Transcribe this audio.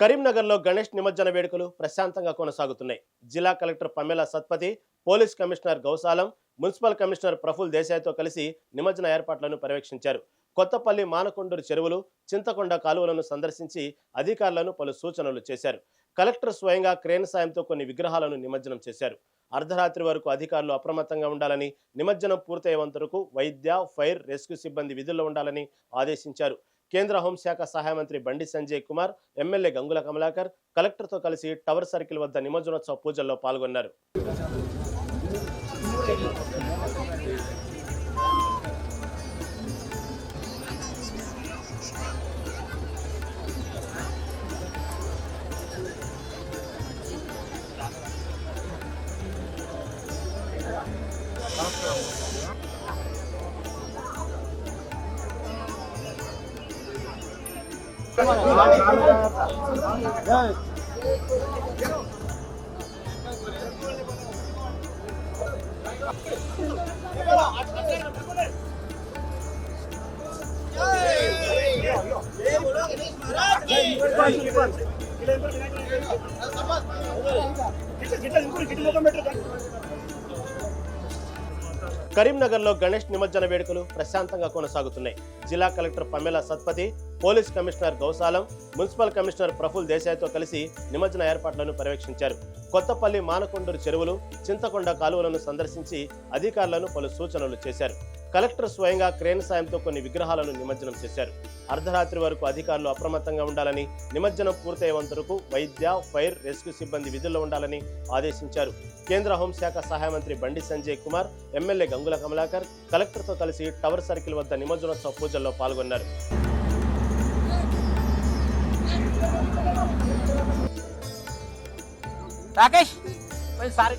కరీంనగర్లో గణేష్ నిమజ్జన వేడుకలు ప్రశాంతంగా కొనసాగుతున్నాయి. జిల్లా collector Pamela Satpathy police commissioner Gaus Alam municipal commissioner Praful దేశాయ్తో కలిసి నిమజ్జన ఏర్పాట్లను పర్యవేక్షించారు. కొత్తపల్లి మానకొండూరు చెరువులు చింతకొండ కాలువలను సందర్శించి అధికారులను పలు సూచనలు చేశారు. కలెక్టర్ స్వయంగా క్రేన్ సాయంతో కొన్ని విగ్రహాలను నిమజ్జనం చేశారు. అర్ధరాత్రి వరకు అధికారులు అప్రమత్తంగా ఉండాలని నిమజ్జనం పూర్తయ్యేంత వరకు వైద్య ఫైర్ రెస్క్యూ సిబ్బంది విధుల్లో ఉండాలని ఆదేశించారు. కేంద్ర హోంశాఖ సహాయ మంత్రి బండి సంజయ్ కుమార్ ఎమ్మెల్యే గంగుల కమలాకర్ కలెక్టర్తో కలిసి టవర్ సర్కిల్ వద్ద నిమజ్జనోత్సవ పూజల్లో పాల్గొన్నారు. గిట్ల గిట్ల ఇంకొకటి గిట్ల ముఖం పెట్టారు కరీంనగర్లో గణేష్ నిమజ్జన వేడుకలు ప్రశాంతంగా కొనసాగుతున్నాయి. జిల్లా collector Pamela Satpathy police commissioner Gaus Alam municipal commissioner Praful దేశాయ్తో కలిసి నిమజ్జన ఏర్పాట్లను పర్యవేక్షించారు. కొత్తపల్లి మానకొండూరు చెరువులు చింతకొండ కాలువలను సందర్శించి అధికారులను పలు సూచనలు చేశారు. కలెక్టర్ స్వయంగా క్రేన్ సాయంతో కొన్ని విగ్రహాలను నిమజ్జనం చేశారు. అర్ధరాత్రి వరకు అధికారులు అప్రమత్తంగా ఉండాలని నిమజ్జనం పూర్తయ్యేంత వరకు వైద్య ఫైర్ రెస్క్యూ సిబ్బంది విధుల్లో ఉండాలని ఆదేశించారు. కేంద్ర హోంశాఖ సహాయ మంత్రి బండి సంజయ్ కుమార్ ఎమ్మెల్యే గంగుల కమలాకర్ కలెక్టర్తో కలిసి టవర్ సర్కిల్ వద్ద నిమజ్జనోత్సవ పూజల్లో పాల్గొన్నారు. రాకేష్ సారీ.